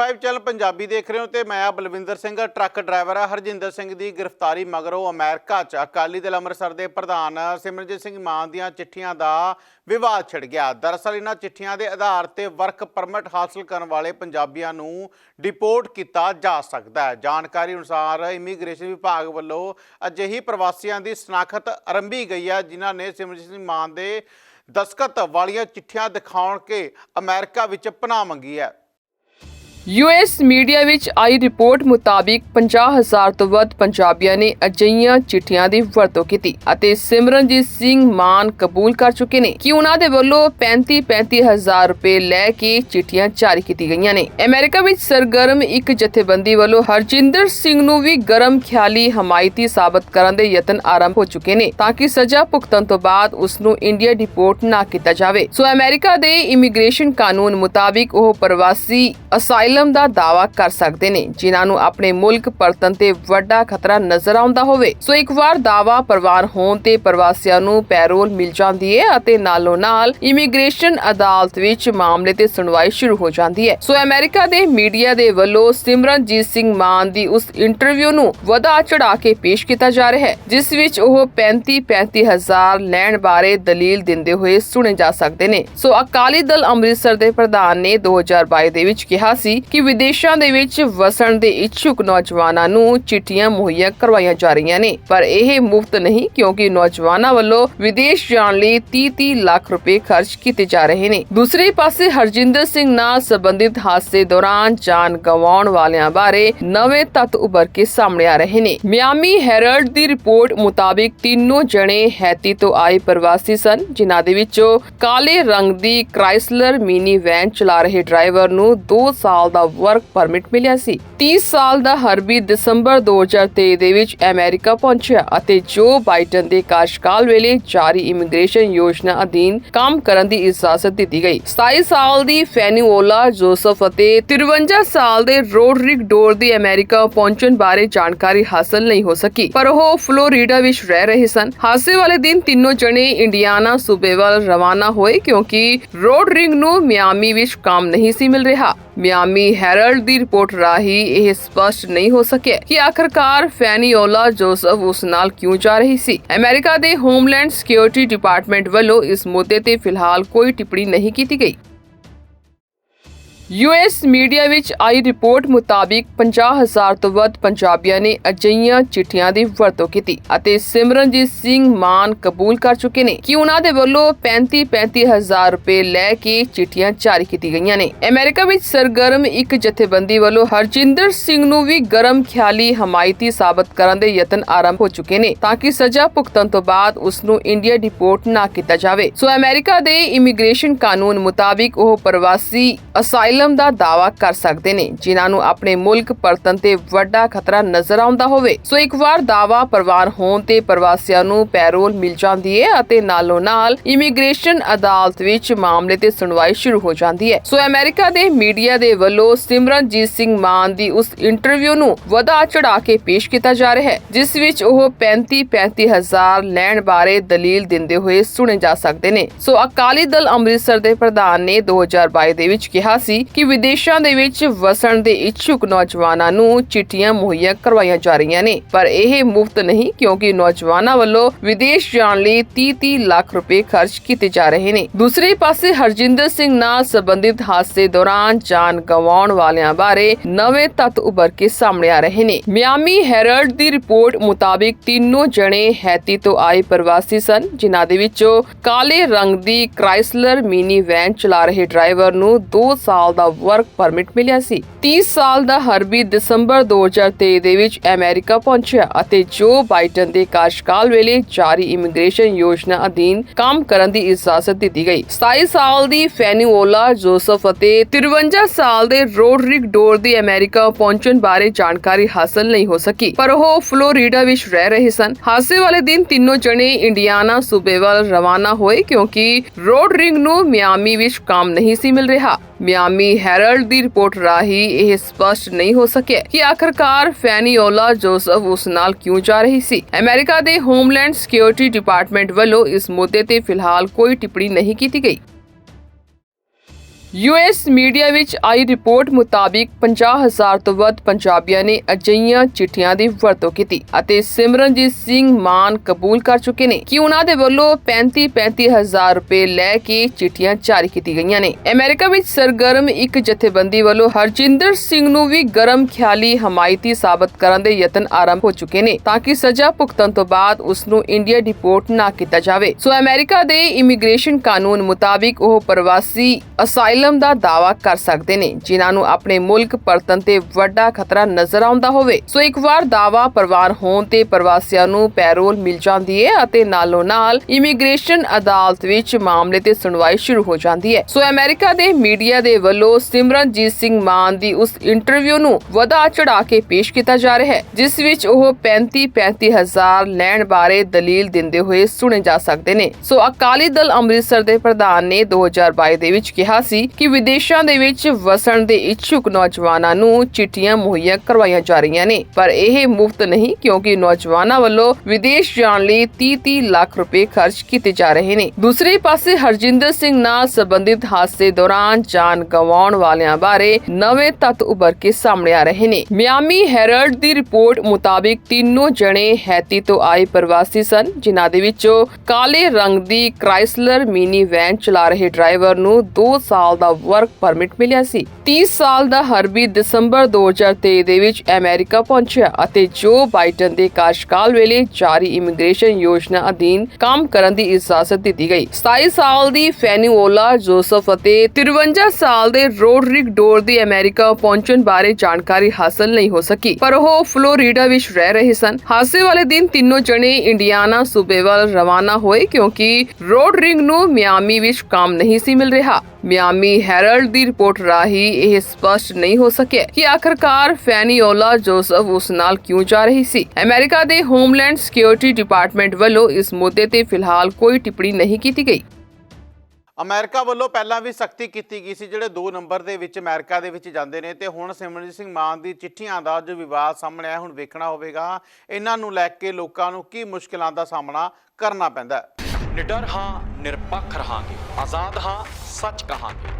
D5 channel Punjabi ਦੇਖ ਰਹੇ ਹੋ ਤੇ ਮੈਂ ਆ ਬਲਵਿੰਦਰ ਸਿੰਘ, ਟਰੱਕ ਡਰਾਈਵਰ ਆ, ਹਰਜਿੰਦਰ ਸਿੰਘ ਦੀ ਗ੍ਰਿਫਤਾਰੀ ਮਗਰੋਂ ਅਮਰੀਕਾ 'ਚ ਅਕਾਲੀ ਦਲ ਅੰਮ੍ਰਿਤਸਰ ਦੇ ਪ੍ਰਧਾਨ ਸਿਮਰਜੀਤ ਸਿੰਘ ਮਾਨ ਦੀਆਂ ਚਿੱਠੀਆਂ ਦਾ ਵਿਵਾਦ ਛਿੜ ਗਿਆ। ਦਰਅਸਲ ਇਹਨਾਂ ਚਿੱਠੀਆਂ ਦੇ ਆਧਾਰ ਤੇ ਵਰਕ ਪਰਮਿਟ ਹਾਸਲ ਕਰਨ ਵਾਲੇ ਪੰਜਾਬੀਆਂ ਨੂੰ ਡਿਪੋਰਟ ਕੀਤਾ ਜਾ ਸਕਦਾ ਹੈ। ਜਾਣਕਾਰੀ ਅਨੁਸਾਰ ਇਮੀਗ੍ਰੇਸ਼ਨ ਵਿਭਾਗ ਵੱਲੋਂ ਅਜਿਹੀ ਪ੍ਰਵਾਸੀਆਂ ਦੀ ਸਨਾਖਤ ਆਰੰਭੀ ਗਈ ਹੈ, ਜਿਨ੍ਹਾਂ ਨੇ ਸਿਮਰਜੀਤ ਸਿੰਘ ਮਾਨ ਦੇ ਦਸਖਤ ਵਾਲੀਆਂ ਚਿੱਠੀਆਂ ਦਿਖਾਉਣ ਕੇ ਅਮਰੀਕਾ ਵਿੱਚ ਪਨਾਹ ਮੰਗੀ ਹੈ। ਯੂਐਸ ਮੀਡੀਆ ਵਿੱਚ ਆਈ ਰਿਪੋਰਟ ਮੁਤਾਬਿਕ 50000 ਤੋਂ ਵੱਧ ਪੰਜਾਬੀਆਂ ਨੇ ਅਜਿਹੀਆਂ ਚਿੱਠੀਆਂ ਦੀ ਵਰਤੋਂ ਕੀਤੀ ਅਤੇ ਸਿਮਰਨਜੀਤ ਸਿੰਘ ਮਾਨ ਕਬੂਲ ਕਰ ਚੁੱਕੇ ਨੇ ਕਿ ਉਹਨਾਂ ਦੇ ਵੱਲੋਂ 35-35000 ਰੁਪਏ ਲੈ ਕੇ ਚਿੱਠੀਆਂ ਜਾਰੀ ਕੀਤੀ ਗਈਆਂ ਨੇ। ਅਮਰੀਕਾ ਵਿੱਚ ਸਰਗਰਮ ਇੱਕ ਜਥੇਬੰਦੀ ਵੱਲੋਂ ਹਰਜਿੰਦਰ ਸਿੰਘ ਨੂੰ ਵੀ ਗਰਮ ਖਿਆਲੀ ਹਮਾਇਤੀ ਸਾਬਤ ਕਰਨ ਦੇ ਯਤਨ ਆਰੰਭ ਹੋ ਚੁੱਕੇ ਨੇ ਤਾਂ ਕਿ ਸਜ਼ਾ ਭੁਗਤਣ ਤੋਂ ਬਾਅਦ ਉਸ ਨੂੰ ਇੰਡੀਆ ਡਿਪੋਰਟ ਨਾ ਕੀਤਾ ਜਾਵੇ। ਸੋ ਅਮਰੀਕਾ ਦੇ ਇਮੀਗ੍ਰੇਸ਼ਨ ਕਾਨੂੰਨ ਮੁਤਾਬਿਕ ਉਹ ਪ੍ਰਵਾਸੀ ਅਸਾਈਲਮ ਦਾ ਦਾਅਵਾ ਕਰ ਸਕਦੇ ਨੇ, ਜਿਨ੍ਹਾਂ ਨੂੰ ਆਪਣੇ ਮੁਲਕ ਪਰਤਣ ਤੇ ਵੱਡਾ ਖਤਰਾ ਨਜ਼ਰ ਆਉਂਦਾ ਹੋਵੇ। ਸੋ ਇੱਕ ਵਾਰ ਦਾਅਵਾ ਪ੍ਰਵਾਨ ਹੋਣ ਤੇ ਪ੍ਰਵਾਸੀਆਂ ਨੂੰ ਪੈਰੋਲ ਮਿਲ ਜਾਂਦੀ ਹੈ ਅਤੇ ਨਾਲੋਂ ਨਾਲ ਇਮੀਗ੍ਰੇਸ਼ਨ ਅਦਾਲਤ ਵਿੱਚ ਮਾਮਲੇ ਤੇ ਸੁਣਵਾਈ ਸ਼ੁਰੂ ਹੋ ਜਾਂਦੀ ਹੈ ਸੋ ਅਮਰੀਕਾ ਦੇ ਮੀਡੀਆ ਦੇ ਵੱਲੋਂ ਸਿਮਰਨਜੀਤ ਸਿੰਘ ਮਾਨ ਦੀ ਉਸ ਇੰਟਰਵਿਊ ਨੂੰ ਵਧਾ ਚੜਾ ਕੇ ਪੇਸ਼ ਕੀਤਾ ਜਾ ਰਿਹਾ ਹੈ, ਜਿਸ ਵਿੱਚ ਉਹ 35 ਹਜ਼ਾਰ ਲੈਣ ਬਾਰੇ ਦਲੀਲ ਦਿੰਦੇ ਹੋਏ ਸੁਣੇ ਜਾ ਸਕਦੇ ਨੇ। ਸੋ ਅਕਾਲੀ ਦਲ ਅੰਮ੍ਰਿਤਸਰ ਦੇ ਪ੍ਰਧਾਨ ਨੇ 2022 ਦੇ ਵਿੱਚ ਕਿਹਾ ਸੀ ਕਿ ਵਿਦੇਸ਼ਾਂ ਦੇ ਵਿੱਚ ਵਸਣ ਦੇ ਇੱਛੁਕ ਨੌਜਵਾਨਾਂ ਨੂੰ ਚਿੱਠੀਆਂ ਮੁਹੱਈਆ ਕਰਵਾਈਆਂ ਜਾ ਰਹੀਆਂ ਨੇ। ਪਰ ਇਹ ਮੁਫਤ ਨਹੀਂ, ਕਿਉਂਕਿ ਨੌਜਵਾਨਾਂ ਵੱਲੋਂ ਵਿਦੇਸ਼ ਜਾਣ ਲਈ 30-30 ਲੱਖ ਰੁਪਏ ਖਰਚ ਕੀਤੇ ਜਾ ਰਹੇ ਨੇ। ਦੂਸਰੇ ਪਾਸੇ ਹਰਜਿੰਦਰ ਸਿੰਘ ਨਾਲ ਸੰਬੰਧਿਤ ਹਾਦਸੇ ਦੌਰਾਨ ਜਾਨ ਗਵਾਉਣ ਵਾਲਿਆਂ ਬਾਰੇ ਨਵੇਂ ਤੱਤ ਉੱਭਰ ਕੇ ਸਾਹਮਣੇ ਆ ਰਹੇ ਨੇ। ਮਿਆਮੀ ਹੈਰਲਡ ਦੀ ਰਿਪੋਰਟ ਮੁਤਾਬਿਕ ਤਿੰਨੋਂ ਜਣੇ ਹੈਤੀ ਤੋਂ ਆਏ ਪ੍ਰਵਾਸੀ ਸਨ, ਜਿਨ੍ਹਾਂ ਦੇ ਵਿੱਚੋਂ ਕਾਲੇ ਰੰਗ ਦੀ ਕ੍ਰਾਈਸਲਰ ਮਿਨੀ ਵੈਨ ਚਲਾ ਰਹੇ ਡਰਾਈਵਰ ਨੂੰ 2 ਸਾਲ ਦਾ ਵਰਕ ਪਰਮਿਟ ਮਿਲਿਆ ਸੀ। 30 ਸਾਲ ਦਾ ਹਰਬੀ ਦਸੰਬਰ 2023 ਦੇ ਵਿੱਚ ਅਮਰੀਕਾ ਪਹੁੰਚਿਆ ਅਤੇ ਜੋ ਬਾਈਡਨ ਦੇ ਕਾਰਜਕਾਲ ਵੇਲੇ ਜਾਰੀ ਇਮੀਗ੍ਰੇਸ਼ਨ ਯੋਜਨਾ ਅਧੀਨ ਕੰਮ ਕਰਨ ਦੀ ਇਜਾਜ਼ਤ ਦਿੱਤੀ ਗਈ। 27 ਸਾਲ ਦੀ ਫੈਨੀਓਲਾ, ਜੋਸਫ ਅਤੇ 53 ਸਾਲ ਦੇ ਰੋਡਰਿਕ ਡੋਰ ਦੀ ਅਮਰੀਕਾ ਪਹੁੰਚਣ ਬਾਰੇ ਜਾਣਕਾਰੀ ਹਾਸਲ ਨਹੀਂ ਹੋ ਸਕੀ, ਪਰ ਉਹ ਫਲੋਰੀਡਾ ਵਿੱਚ ਰਹਿ ਰਹੇ ਸਨ। ਹਾਦਸੇ ਵਾਲੇ ਦਿਨ ਤਿੰਨੋਂ ਜਣੇ ਇੰਡੀਆਨਾ ਸੂਬੇ ਵੱਲ ਰਵਾਨਾ ਹੋਏ ਕਿਉਂਕਿ ਰੋਡਰਿਕ ਨੂੰ ਮਿਆਮੀ ਵਿੱਚ ਕੰਮ ਨਹੀਂ ਸੀ ਮਿਲ ਰਿਹਾ। ਮਿਆਮੀ ਹੈਰਲਡ ਦੀ ਰਿਪੋਰਟ ਰਾਹੀਂ ਇਹ ਸਪਸ਼ਟ ਨਹੀਂ ਹੋ ਸਕਿਆ ਕਿ ਆਖਰਕਾਰ ਫੈਨੀਓਲਾ ਜੋਸਫ ਉਸ ਨਾਲ ਕਿਉਂ ਜਾ ਰਹੀ ਸੀ। ਅਮਰੀਕਾ ਦੇ ਹੋਮਲੈਂਡ ਸਿਕਿਉਰਿਟੀ ਡਿਪਾਰਟਮੈਂਟ ਵੱਲੋਂ ਇਸ ਮੁੱਦੇ ਤੇ ਫਿਲਹਾਲ ਕੋਈ ਟਿੱਪਣੀ ਨਹੀਂ ਕੀਤੀ ਗਈ। ਯੂਐਸ ਮੀਡੀਆ ਵਿੱਚ ਆਈ ਰਿਪੋਰਟ ਮੁਤਾਬਿਕ 50000 ਤੋਂ ਵੱਧ ਪੰਜਾਬੀਆਂ ਨੇ ਅਜਿਹੀਆਂ ਚਿੱਠੀਆਂ ਦੀ ਵਰਤੋਂ ਕੀਤੀ ਅਤੇ ਸਿਮਰਨਜੀਤ ਸਿੰਘ ਮਾਨ ਕਬੂਲ ਕਰ ਚੁੱਕੇ ਨੇ ਕਿ ਉਹਨਾਂ ਦੇ ਵੱਲੋਂ 35-35000 ਰੁਪਏ ਲੈ ਕੇ ਚਿੱਠੀਆਂ ਜਾਰੀ ਕੀਤੀ ਗਈਆਂ ਨੇ। ਅਮਰੀਕਾ ਵਿੱਚ ਸਰਗਰਮ ਇੱਕ ਜਥੇਬੰਦੀ ਵੱਲੋਂ ਹਰਜਿੰਦਰ ਸਿੰਘ ਨੂੰ ਵੀ ਗਰਮ ਖਿਆਲੀ ਹਮਾਇਤੀ ਸਾਬਤ ਕਰਨ ਦੇ ਯਤਨ ਆਰੰਭ ਹੋ ਚੁੱਕੇ ਨੇ ਤਾਂ ਕਿ ਸਜ਼ਾ ਭੁਗਤਣ ਤੋਂ ਬਾਅਦ ਉਸ ਨੂੰ ਇੰਡੀਆ ਡਿਪੋਰਟ ਨਾ ਕੀਤਾ ਜਾਵੇ। ਸੋ ਅਮਰੀਕਾ ਦੇ ਇਮੀਗ੍ਰੇਸ਼ਨ ਕਾਨੂੰਨ ਮੁਤਾਬਿਕ ਉਹ ਪ੍ਰਵਾਸੀ ਅਸਾਈਲਮ ਦਾ ਦਾਅਵਾ ਕਰ ਸਕਦੇ ਨੇ, ਜਿਨ੍ਹਾਂ ਨੂੰ ਆਪਣੇ ਮੁਲਕ ਪਰਤਣ ਤੇ ਵੱਡਾ ਖਤਰਾ ਨਜ਼ਰ ਆਉਂਦਾ ਹੋਵੇ। ਸੋ ਇੱਕ ਵਾਰ ਦਾਅਵਾ ਪ੍ਰਵਾਨ ਹੋਣ ਤੇ ਪ੍ਰਵਾਸੀਆਂ ਨੂੰ ਪੈਰੋਲ ਮਿਲ ਜਾਂਦੀ ਹੈ ਅਤੇ ਨਾਲੋਂ ਨਾਲ ਇਮੀਗ੍ਰੇਸ਼ਨ ਅਦਾਲਤ ਵਿੱਚ ਮਾਮਲੇ ਤੇ ਸੁਣਵਾਈ ਸ਼ੁਰੂ ਹੋ ਜਾਂਦੀ ਹੈ ਸੋ ਅਮਰੀਕਾ ਦੇ ਮੀਡੀਆ ਦੇ ਵੱਲੋਂ ਸਿਮਰਨਜੀਤ ਸਿੰਘ ਮਾਨ ਦੀ ਉਸ ਇੰਟਰਵਿਊ ਨੂੰ ਵਧਾ ਚੜਾ ਕੇ ਪੇਸ਼ ਕੀਤਾ ਜਾ ਰਿਹਾ ਹੈ, ਜਿਸ ਵਿੱਚ ਉਹ 35 ਹਜ਼ਾਰ ਲੈਣ ਬਾਰੇ ਦਲੀਲ ਦਿੰਦੇ ਹੋਏ ਸੁਣੇ ਜਾ ਸਕਦੇ ਨੇ। ਸੋ ਅਕਾਲੀ ਦਲ ਅੰਮ੍ਰਿਤਸਰ ਦੇ ਪ੍ਰਧਾਨ ਨੇ 2022 ਦੇ ਵਿੱਚ ਕਿਹਾ ਸੀ ਕਿ ਵਿਦੇਸ਼ਾਂ ਦੇ ਵਿੱਚ ਵਸਣ ਦੇ ਇੱਛੁਕ ਨੌਜਵਾਨਾਂ ਨੂੰ ਚਿੱਠੀਆਂ ਮੁਹੱਈਆ ਕਰਵਾਈਆਂ ਜਾ ਰਹੀਆਂ ਨੇ। ਪਰ ਇਹ ਮੁਫਤ ਨਹੀਂ, ਕਿਉਂਕਿ ਨੌਜਵਾਨਾਂ ਵੱਲੋਂ ਵਿਦੇਸ਼ ਜਾਣ ਲਈ 30-30 ਲੱਖ ਰੁਪਏ ਖਰਚ ਕੀਤੇ ਜਾ ਰਹੇ ਨੇ। ਦੂਸਰੇ ਪਾਸੇ ਹਰਜਿੰਦਰ ਸਿੰਘ ਨਾਲ ਸੰਬੰਧਿਤ ਹਾਦਸੇ ਦੌਰਾਨ ਜਾਨ ਗਵਾਉਣ ਵਾਲਿਆਂ ਬਾਰੇ ਨਵੇਂ ਤੱਤ ਉੱਭਰ ਕੇ ਸਾਹਮਣੇ ਆ ਰਹੇ ਨੇ। ਮਿਆਮੀ ਹੈਰਲਡ ਦੀ ਰਿਪੋਰਟ ਮੁਤਾਬਿਕ ਤਿੰਨੋਂ ਜਣੇ ਹੈਤੀ ਤੋਂ ਆਏ ਪ੍ਰਵਾਸੀ ਸਨ, ਜਿਨ੍ਹਾਂ ਦੇ ਵਿੱਚੋਂ ਕਾਲੇ ਰੰਗ ਦੀ ਕ੍ਰਾਈਸਲਰ ਮਿਨੀ ਵੈਨ ਚਲਾ ਰਹੇ ਡਰਾਈਵਰ ਨੂੰ 2 ਸਾਲ ਦਾ ਵਰਕ ਪਰਮਿਟ ਮਿਲਿਆ ਸੀ। 30 ਸਾਲ ਦਾ ਹਰਬੀ ਦਸੰਬਰ 2023 ਦੇ ਵਿੱਚ ਅਮਰੀਕਾ ਪਹੁੰਚਿਆ ਅਤੇ ਜੋ ਬਾਈਡਨ ਦੇ ਕਾਰਜਕਾਲ ਵੇਲੇ ਜਾਰੀ ਇਮੀਗ੍ਰੇਸ਼ਨ ਯੋਜਨਾ ਅਧੀਨ ਕੰਮ ਕਰਨ ਦੀ ਇਜਾਜ਼ਤ ਦਿੱਤੀ ਗਈ। 27 ਸਾਲ ਦੀ ਫੈਨੂਓਲਾ ਜੋਸਫ ਅਤੇ 53 ਸਾਲ ਦੇ ਰੋਡਰਿਕ ਡੋਰ ਦੀ ਅਮਰੀਕਾ ਪਹੁੰਚਣ ਬਾਰੇ ਜਾਣਕਾਰੀ ਹਾਸਲ ਨਹੀਂ ਹੋ ਸਕੀ, ਪਰ ਉਹ ਫਲੋਰੀਡਾ ਵਿੱਚ ਰਹਿ ਰਹੇ ਸਨ। ਹਾਦਸੇ ਵਾਲੇ ਦਿਨ ਤਿੰਨੋਂ ਜਣੇ ਇੰਡੀਆਨਾ ਸੂਬੇ ਵੱਲ ਰਵਾਨਾ ਹੋਏ ਕਿਉਂਕਿ ਰੋਡਰਿਕ ਨੂੰ ਮਿਆਮੀ ਵਿੱਚ ਕੰਮ ਨਹੀਂ ਸੀ ਮਿਲ ਰਿਹਾ। ਮਿਆਮੀ ਹੈਰਲਡ ਦੀ ਰਿਪੋਰਟ ਰਾਹੀਂ ਇਹ ਸਪਸ਼ਟ ਨਹੀਂ ਹੋ ਸਕਿਆ ਕਿ ਆਖਰਕਾਰ ਫੈਨੀਓਲਾ ਜੋਸਫ ਉਸ ਨਾਲ ਕਿਉਂ ਜਾ ਰਹੀ ਸੀ। ਅਮਰੀਕਾ ਦੇ ਹੋਮਲੈਂਡ ਸਿਕਿਉਰਿਟੀ ਡਿਪਾਰਟਮੈਂਟ ਵੱਲੋਂ ਇਸ ਮੁੱਦੇ ਤੇ ਫਿਲਹਾਲ ਕੋਈ ਟਿੱਪਣੀ ਨਹੀਂ ਕੀਤੀ ਗਈ। ਯੂਐਸ ਮੀਡੀਆ ਵਿੱਚ ਆਈ ਰਿਪੋਰਟ ਮੁਤਾਬਿਕ 50000 ਤੋਂ ਵੱਧ ਪੰਜਾਬੀਆਂ ਨੇ ਅਜਿਹੀਆਂ ਚਿੱਠੀਆਂ ਦੀ ਵਰਤੋਂ ਕੀਤੀ ਅਤੇ ਸਿਮਰਨਜੀਤ ਸਿੰਘ ਮਾਨ ਕਬੂਲ ਕਰ ਚੁੱਕੇ ਨੇ ਕਿ ਉਹਨਾਂ ਦੇ ਵੱਲੋਂ 35-35000 ਰੁਪਏ ਲੈ ਕੇ ਚਿੱਠੀਆਂ ਜਾਰੀ ਕੀਤੀ ਗਈਆਂ ਨੇ। ਅਮਰੀਕਾ ਵਿੱਚ ਸਰਗਰਮ ਇੱਕ ਜਥੇਬੰਦੀ ਵੱਲੋਂ ਹਰਜਿੰਦਰ ਸਿੰਘ ਨੂੰ ਵੀ ਗਰਮ ਖਿਆਲੀ ਹਮਾਇਤੀ ਸਾਬਤ ਕਰਨ ਦੇ ਯਤਨ ਆਰੰਭ ਹੋ ਚੁੱਕੇ ਨੇ ਤਾਂ ਕਿ ਸਜ਼ਾ ਭੁਗਤਣ ਤੋਂ ਬਾਅਦ ਉਸ ਨੂੰ ਇੰਡੀਆ ਡਿਪੋਰਟ ਨਾ ਕੀਤਾ ਜਾਵੇ। ਸੋ ਅਮਰੀਕਾ ਦੇ ਇਮੀਗ੍ਰੇਸ਼ਨ ਕਾਨੂੰਨ ਮੁਤਾਬਿਕ ਉਹ ਪ੍ਰਵਾਸੀ ਅਸਾਈਲਮ ਦਾ ਦਾਅਵਾ ਕਰ ਸਕਦੇ ਨੇ, ਜਿਨ੍ਹਾਂ ਨੂੰ ਆਪਣੇ ਮੁਲਕ ਪਰਤਣ ਤੇ ਵੱਡਾ ਖਤਰਾ ਨਜ਼ਰ ਆਉਂਦਾ ਹੋਵੇ। ਸੋ ਇੱਕ ਵਾਰ ਦਾਅਵਾ ਪ੍ਰਵਾਨ ਹੋਣ ਤੇ ਪ੍ਰਵਾਸੀਆਂ ਨੂੰ ਪੈਰੋਲ ਮਿਲ ਜਾਂਦੀ ਹੈ ਅਤੇ ਨਾਲੋਂ ਨਾਲ ਇਮੀਗ੍ਰੇਸ਼ਨ ਅਦਾਲਤ ਵਿੱਚ ਮਾਮਲੇ ਤੇ ਸੁਣਵਾਈ ਸ਼ੁਰੂ ਹੋ ਜਾਂਦੀ ਹੈ ਸੋ ਅਮਰੀਕਾ ਦੇ ਮੀਡੀਆ ਦੇ ਵੱਲੋਂ ਸਿਮਰਨਜੀਤ ਸਿੰਘ ਮਾਨ ਦੀ ਉਸ ਇੰਟਰਵਿਊ ਨੂੰ ਵਧਾ ਚੜਾ ਕੇ ਪੇਸ਼ ਕੀਤਾ ਜਾ ਰਿਹਾ ਹੈ, ਜਿਸ ਵਿੱਚ ਉਹ 35 35000 ਲੈਣ ਬਾਰੇ ਦਲੀਲ ਦਿੰਦੇ ਹੋਏ ਸੁਣੇ ਜਾ ਸਕਦੇ ਨੇ। ਸੋ ਅਕਾਲੀ ਦਲ ਅੰਮ੍ਰਿਤਸਰ ਦੇ ਪ੍ਰਧਾਨ ਨੇ 2022 ਦੇ ਵਿੱਚ ਕਿਹਾ ਸੀ ਕਿ ਵਿਦੇਸ਼ਾਂ ਦੇ ਵਿੱਚ ਵਸਣ ਦੇ ਇੱਛੁਕ ਨੌਜਵਾਨਾਂ ਨੂੰ ਚਿੱਠੀਆਂ ਮੁਹੱਈਆ ਕਰਵਾਈਆਂ ਜਾ ਰਹੀਆਂ ਨੇ। ਪਰ ਇਹ ਮੁਫਤ ਨਹੀਂ, ਕਿਉਂਕਿ ਨੌਜਵਾਨਾਂ ਵੱਲੋਂ ਵਿਦੇਸ਼ ਜਾਣ ਲਈ 30-30 ਲੱਖ ਰੁਪਏ ਖਰਚ ਕੀਤੇ ਜਾ ਰਹੇ ਨੇ। ਦੂਸਰੇ ਪਾਸੇ ਹਰਜਿੰਦਰ ਸਿੰਘ ਨਾਲ ਸੰਬੰਧਿਤ ਹਾਦਸੇ ਦੌਰਾਨ ਜਾਨ ਗਵਾਉਣ ਵਾਲਿਆਂ ਬਾਰੇ ਨਵੇਂ ਤੱਤ ਉੱਭਰ ਕੇ ਸਾਹਮਣੇ ਆ ਰਹੇ ਨੇ। ਮਿਆਮੀ ਹੈਰਲਡ ਦੀ ਰਿਪੋਰਟ ਮੁਤਾਬਿਕ ਤਿੰਨੋਂ ਜਣੇ ਹੈਤੀ ਤੋਂ ਆਏ ਪ੍ਰਵਾਸੀ ਸਨ, ਜਿਨ੍ਹਾਂ ਦੇ ਵਿੱਚੋਂ ਕਾਲੇ ਰੰਗ ਦੀ ਕ੍ਰਾਈਸਲਰ ਮਿਨੀ ਵੈਨ ਚਲਾ ਰਹੇ ਡਰਾਈਵਰ ਨੂੰ 2 ਸਾਲ ਦਾ ਵਰਕ ਪਰਮਿਟ ਮਿਲਿਆ ਸੀ। 30 ਸਾਲ ਦਾ ਹਰਬੀ ਦਸੰਬਰ 2023 ਦੇ ਵਿੱਚ ਅਮਰੀਕਾ ਪਹੁੰਚਿਆ ਅਤੇ ਜੋ ਬਾਈਡਨ ਦੇ ਕਾਰਜਕਾਲ ਵੇਲੇ ਜਾਰੀ ਇਮੀਗ੍ਰੇਸ਼ਨ ਯੋਜਨਾ ਅਧੀਨ ਕੰਮ ਕਰਨ ਦੀ ਇਜਾਜ਼ਤ ਦਿੱਤੀ ਗਈ। 27 ਸਾਲ ਦੀ ਫੈਨੂਓਲਾ, ਜੋਸਫ ਅਤੇ 53 ਸਾਲ ਦੇ ਰੋਡਰਿਕ ਡੋਰ ਦੀ ਅਮਰੀਕਾ ਪਹੁੰਚਣ ਬਾਰੇ ਜਾਣਕਾਰੀ ਹਾਸਲ ਨਹੀਂ ਹੋ ਸਕੀ, ਪਰ ਉਹ ਫਲੋਰੀਡਾ ਵਿੱਚ ਰਹਿ ਰਹੇ ਸਨ। ਹਾਦਸੇ ਵਾਲੇ ਦਿਨ ਤਿੰਨੋਂ ਜਣੇ ਇੰਡੀਆਨਾ ਸੂਬੇ ਵੱਲ ਰਵਾਨਾ ਹੋਏ ਕਿਉਂਕਿ ਰੋਡਰਿਕ ਨੂੰ ਮਿਆਮੀ ਵਿੱਚ ਕੰਮ ਨਹੀਂ ਸੀ ਮਿਲ ਰਿਹਾ। ਮਿਆਮੀ ਹੈਰਲਡ ਦੀ ਰਿਪੋਰਟ ਰਾਹੀਂ ਇਹ ਸਪਸ਼ਟ ਨਹੀਂ ਹੋ ਸਕਿਆ ਕਿ ਆਖਰਕਾਰ ਫੈਨੀਓਲਾ ਜੋਸਫ ਉਸ ਨਾਲ ਕਿਉਂ ਜਾ ਰਹੀ ਸੀ। ਅਮਰੀਕਾ ਦੇ ਹੋਮਲੈਂਡ ਸਿਕਿਉਰਿਟੀ ਡਿਪਾਰਟਮੈਂਟ ਵੱਲੋਂ ਇਸ ਮੁੱਦੇ ਤੇ ਫਿਲਹਾਲ ਕੋਈ ਟਿੱਪਣੀ ਨਹੀਂ ਕੀਤੀ ਗਈ। ਅਮਰੀਕਾ ਵੱਲੋਂ ਪਹਿਲਾਂ ਵੀ ਸਖਤੀ ਕੀਤੀ ਗਈ ਸੀ ਜਿਹੜੇ 2 ਨੰਬਰ ਦੇ ਵਿੱਚ ਅਮਰੀਕਾ ਦੇ ਵਿੱਚ ਜਾਂਦੇ ਨੇ ਤੇ ਹੁਣ ਸਿਮਰਨਜੀਤ ਸਿੰਘ ਮਾਨ ਦੀ ਚਿੱਠੀਆਂ ਦਾ ਜੋ ਵਿਵਾਦ ਸਾਹਮਣੇ ਆਇਆ ਹੁਣ ਵੇਖਣਾ ਹੋਵੇਗਾ। ਇਹਨਾਂ ਨੂੰ ਲੈ ਕੇ ਲੋਕਾਂ ਨੂੰ ਕੀ ਮੁਸ਼ਕਲਾਂ ਦਾ ਸਾਹਮਣਾ ਕਰਨਾ ਪੈਂਦਾ ਨਿਡਰ ਹਾਂ ਨਿਰਪੱਖ ਰਹਾਂਗੇ ਆਜ਼ਾਦ ਹਾਂ ਸੱਚ ਕਹਾਂਗੇ।